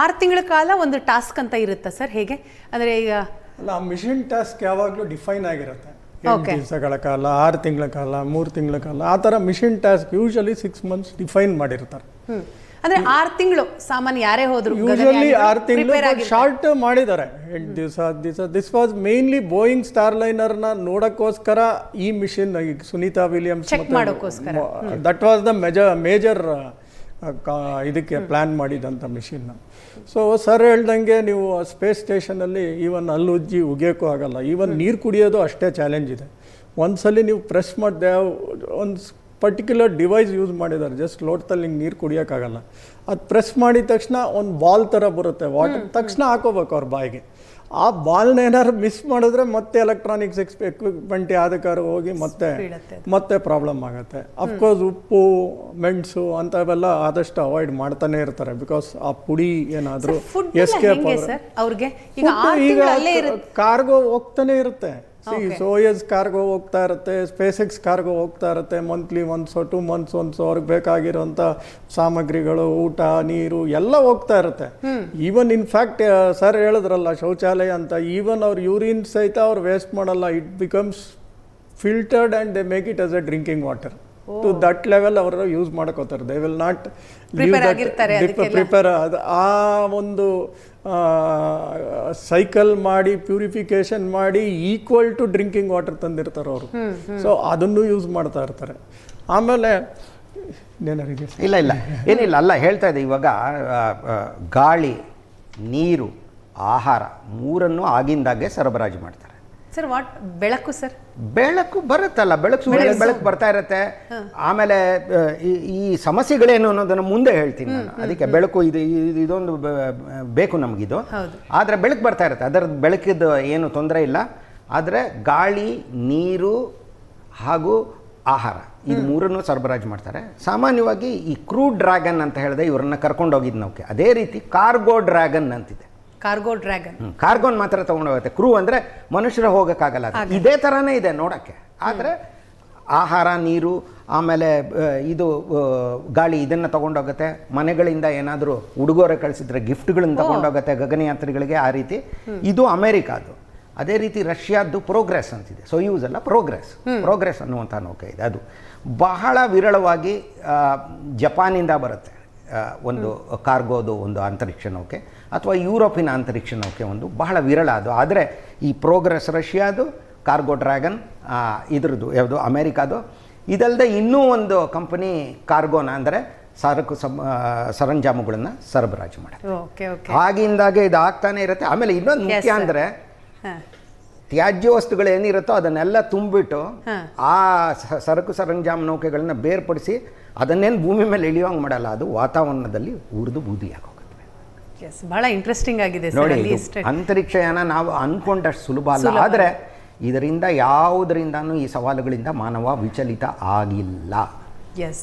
ಆರು ತಿಂಗಳ ಕಾಲ ಒಂದು ಟಾಸ್ಕ್ ಅಂತ ಇರುತ್ತಾ ಸರ್? ಹೇಗೆ? ಅಂದರೆ ಈಗ ಅಲ್ಲ ಆ ಮಿಷನ್ ಟಾಸ್ಕ್ ಯಾವಾಗಲೂ ಡಿಫೈನ್ ಆಗಿರುತ್ತೆ. ಎಂಟು. ದಿವಸಗಳ ಕಾಲ ಆರು ತಿಂಗಳ ಕಾಲ ಮೂರು ತಿಂಗಳ ಕಾಲ ಆ ಥರ mission task usually six months define ಮಾಡಿರ್ತಾರೆ. ಅಂದ್ರೆ ಆರು ತಿಂಗಳು ಸಾಮಾನ್ಯ ಯಾರೇ ಹೋದ್ರು ಯೂಶಲಿ ಆರು ತಿಂಗಳು ಶಾರ್ಟ್ ಮಾಡಿದ್ದಾರೆ. ಎಂಟು ದಿವಸ ಹತ್ತು ದಿವಸ. ದಿಸ್ ವಾಸ್ ಮೇನ್ಲಿ ಬೋಯಿಂಗ್ ಸ್ಟಾರ್ ಲೈನರ್ನ ನೋಡೋಕ್ಕೋಸ್ಕರ ಈ mission Sunita Williams. That was the major major ಇದಕ್ಕೆ ಪ್ಲ್ಯಾನ್ ಮಾಡಿದಂಥ ಮಿಷಿನ್ನ ಸೊ ಸರ್ ಹೇಳ್ದಂಗೆ ನೀವು ಸ್ಪೇಸ್ ಸ್ಟೇಷನಲ್ಲಿ ಈವನ್ ಅಲ್ಲಿ ಉಜ್ಜಿ ಉಗಿಯೋಕ್ಕೂ ಆಗಲ್ಲ. ಈವನ್ ನೀರು ಕುಡಿಯೋದು ಅಷ್ಟೇ ಚಾಲೆಂಜ್ ಇದೆ. ಒಂದ್ಸಲಿ ನೀವು ಪ್ರೆಸ್ ಮಾಡಿದೆ ಒಂದು ಪರ್ಟಿಕ್ಯುಲರ್ ಡಿವೈಸ್ ಯೂಸ್ ಮಾಡಿದ್ದಾರೆ ಜಸ್ಟ್ ಲೋಟದಲ್ಲಿ ಹಿಂಗೆ ನೀರು ಕುಡಿಯೋಕ್ಕಾಗಲ್ಲ. ಅದು ಪ್ರೆಸ್ ಮಾಡಿದ ತಕ್ಷಣ ಒಂದು ಬಾಲ್ ಥರ ಬರುತ್ತೆ. ವಾಟರ್ ತಕ್ಷಣ ಹಾಕೋಬೇಕು ಅವ್ರ ಬಾಯಿಗೆ. ಆ ಬಾಲ್ನ ಏನಾದ್ರು ಮಿಸ್ ಮಾಡಿದ್ರೆ ಮತ್ತೆ ಎಲೆಕ್ಟ್ರಾನಿಕ್ಸ್ ಎಕ್ಸ್ ಎಕ್ವಿಪ್ಮೆಂಟ್ ಯಾವ್ದಕ್ಕಾದ್ರು ಹೋಗಿ ಮತ್ತೆ ಮತ್ತೆ ಪ್ರಾಬ್ಲಮ್ ಆಗುತ್ತೆ. ಅಫ್ಕೋರ್ಸ್ ಉಪ್ಪು ಮೆಣಸು ಅಂಥವೆಲ್ಲ ಆದಷ್ಟು ಅವಾಯ್ಡ್ ಮಾಡ್ತಾನೆ ಇರ್ತಾರೆ ಬಿಕಾಸ್ ಆ ಪುಡಿ ಏನಾದರೂ ಎಸ್ಕೇಪ್ ಈಗ ಕಾರ್ಗೋ ಹೋಗ್ತಾನೆ ಇರುತ್ತೆ. ಸೋಯಸ್ ಕಾರ್ಗೋ ಹೋಗ್ತಾ ಇರುತ್ತೆ ಸ್ಪೇಸ್ ಎಕ್ಸ್ ಕಾರ್ಗೋ ಹೋಗ್ತಾ ಇರುತ್ತೆ ಮಂತ್ಲಿ ಒನ್ಸೋ ಟೂ ಮಂತ್ಸ್ ಒನ್ಸ್ ಅವ್ರಿಗೆ ಬೇಕಾಗಿರೋಂಥ ಸಾಮಗ್ರಿಗಳು ಊಟ ನೀರು ಎಲ್ಲ ಹೋಗ್ತಾ ಇರುತ್ತೆ. ಈವನ್ ಇನ್ಫ್ಯಾಕ್ಟ್ ಸರ್ ಹೇಳಿದ್ರಲ್ಲ ಶೌಚಾಲಯ ಅಂತ ಈವನ್ ಅವ್ರ ಯೂರಿನ್ ಸಹಿತ ಅವ್ರು ವೇಸ್ಟ್ ಮಾಡಲ್ಲ. It becomes filtered and they make it as a drinking water to that level ಅವರು ಯೂಸ್ ಮಾಡ್ಕೋತಾರೆ. They will not. ಪ್ರಿಪೇರ್ ಅದು ಆ ಒಂದು ಸೈಕಲ್ ಮಾಡಿ ಪ್ಯೂರಿಫಿಕೇಶನ್ ಮಾಡಿ ಈಕ್ವಲ್ ಟು ಡ್ರಿಂಕಿಂಗ್ ವಾಟರ್ ತಂದಿರ್ತಾರೆ ಅವರು. ಸೊ ಅದನ್ನು ಯೂಸ್ ಮಾಡ್ತಾ ಇರ್ತಾರೆ. ಆಮೇಲೆ ಇಲ್ಲ ಇಲ್ಲ. ಏನಿಲ್ಲ ಅಲ್ಲ ಹೇಳ್ತಾ ಇದೆ ಇವಾಗ ಗಾಳಿ ನೀರು ಆಹಾರ ಮೂರನ್ನು ಆಗಿಂದಾಗೆ ಸರಬರಾಜು ಮಾಡ್ತಾರೆ. ಸರ್ ವಾಟ್ ಬೆಳಕು ಸರ್ ಬೆಳಕು ಬರುತ್ತಲ್ಲ. ಬೆಳಕು ಸೂರ್ಯ ಬೆಳಕು. ಬರ್ತಾ ಇರತ್ತೆ. ಆಮೇಲೆ ಈ- ಸಮಸ್ಯೆಗಳೇನು ಅನ್ನೋದನ್ನ ಮುಂದೆ ಹೇಳ್ತೀನಿ ನಾನು. ಅದಕ್ಕೆ ಬೆಳಕು ಇದು ಇದು- ಇದೊಂದು ಬೇಕು ನಮಗಿದು. ಆದ್ರೆ ಆದರೆ ಬೆಳಕು ಬರ್ತಾ ಇರುತ್ತೆ. ಅದರ ಬೆಳಕಿದ್ದು ಏನು ತೊಂದರೆ ಇಲ್ಲ. ಆದರೆ ಗಾಳಿ ನೀರು ಹಾಗೂ ಆಹಾರ. ಇದು ಮೂರನ್ನು ಸರಬರಾಜು ಮಾಡ್ತಾರೆ. ಸಾಮಾನ್ಯವಾಗಿ ಈ ಕ್ರೂ ಡ್ರ್ಯಾಗನ್ ಅಂತ ಹೇಳಿದೆ ಇವರನ್ನ ಕರ್ಕೊಂಡು ಹೋಗಿದ್ದು ನೌಕೆ. ಅದೇ ರೀತಿ ಕಾರ್ಗೋ ಡ್ರ್ಯಾಗನ್ ಅಂತಿದೆ. ಕಾರ್ಗೋ ಡ್ರ್ಯಾಗನ್ ಕಾರ್ಗೋನ್ ಮಾತ್ರ ತಗೊಂಡು ಹೋಗುತ್ತೆ. ಕ್ರೂ ಅಂದರೆ ಮನುಷ್ಯರು ಹೋಗೋಕ್ಕಾಗಲ್ಲ. ಇದೇ ಥರನೇ ಇದೆ ನೋಡೋಕ್ಕೆ. ಆದರೆ ಆಹಾರ ನೀರು ಆಮೇಲೆ ಇದು ಗಾಳಿ ಇದನ್ನು ತಗೊಂಡೋಗುತ್ತೆ ಮನೆಗಳಿಂದ ಏನಾದರೂ ಉಡುಗೊರೆ ಕಳಿಸಿದ್ರೆ ಗಿಫ್ಟ್ಗಳನ್ನ ತಗೊಂಡೋಗುತ್ತೆ ಗಗನಯಾತ್ರಿಗಳಿಗೆ ಆ ರೀತಿ. ಇದು ಅಮೇರಿಕಾದು ಅದೇ. ರೀತಿ ರಷ್ಯಾದ್ದು ಪ್ರೋಗ್ರೆಸ್ ಅಂತಿದೆ. ಸೊಯೂಸ್ ಅಲ್ಲ ಪ್ರೋಗ್ರೆಸ್. ಪ್ರೋಗ್ರೆಸ್ ಅನ್ನುವಂಥ ನೌಕೆ ಇದೆ ಅದು. ಬಹಳ ವಿರಳವಾಗಿ ಜಪಾನಿಂದ ಬರುತ್ತೆ. ಒಂದು ಕಾರ್ಗೋದು ಒಂದು ಅಂತರಿಕ್ಷ ನೌಕೆ ಅಥವಾ ಯುರೋಪಿನ ಅಂತರಿಕ್ಷ ನೌಕೆ ಒಂದು ಬಹಳ ವಿರಳ ಅದು. ಆದರೆ ಈ ಪ್ರೋಗ್ರೆಸ್ ರಷ್ಯಾದು ಕಾರ್ಗೋ ಡ್ರ್ಯಾಗನ್ ಇದ್ರದ್ದು ಯಾವುದು ಅಮೇರಿಕಾದು. ಇದಲ್ಲದೆ ಇನ್ನೂ ಒಂದು ಕಂಪನಿ ಕಾರ್ಗೋನ ಅಂದರೆ ಸರಕು ಸಮ ಸರಂಜಾಮುಗಳನ್ನು ಸರಬರಾಜು ಮಾಡುತ್ತೆ ಆಗಿಂದಾಗೆ ಇದು ಆಗ್ತಾನೆ ಇರುತ್ತೆ. ಆಮೇಲೆ ಇನ್ನೊಂದು ಮುಖ್ಯ. ಅಂದರೆ ತ್ಯಾಜ್ಯ ವಸ್ತುಗಳು ಏನಿರುತ್ತೋ ಅದನ್ನೆಲ್ಲ ತುಂಬಿಟ್ಟು ಆ ಸರಕು ಸರಂಜಾಮ ನೌಕೆಗಳನ್ನ ಬೇರ್ಪಡಿಸಿ ಅದನ್ನೇನು ಭೂಮಿ ಮೇಲೆ ಇಳಿಯೋಂಗೆ ಮಾಡಲ್ಲ ಅದು ವಾತಾವರಣದಲ್ಲಿ ಉರಿದು ಎಸ್ ಬಹಳ ಇಂಟ್ರೆಸ್ಟಿಂಗ್ ಆಗಿದೆ ನೋಡಿ ಅಂತರಿಕ್ಷಯಾನ ನಾವು ಅನ್ಕೊಂಡಷ್ಟು ಸುಲಭ ಅಲ್ಲ. ಆದರೆ ಇದರಿಂದ ಯಾವುದರಿಂದನೂ ಈ ಸವಾಲುಗಳಿಂದ ಮಾನವ ವಿಚಲಿತ ಆಗಿಲ್ಲ. ಎಸ್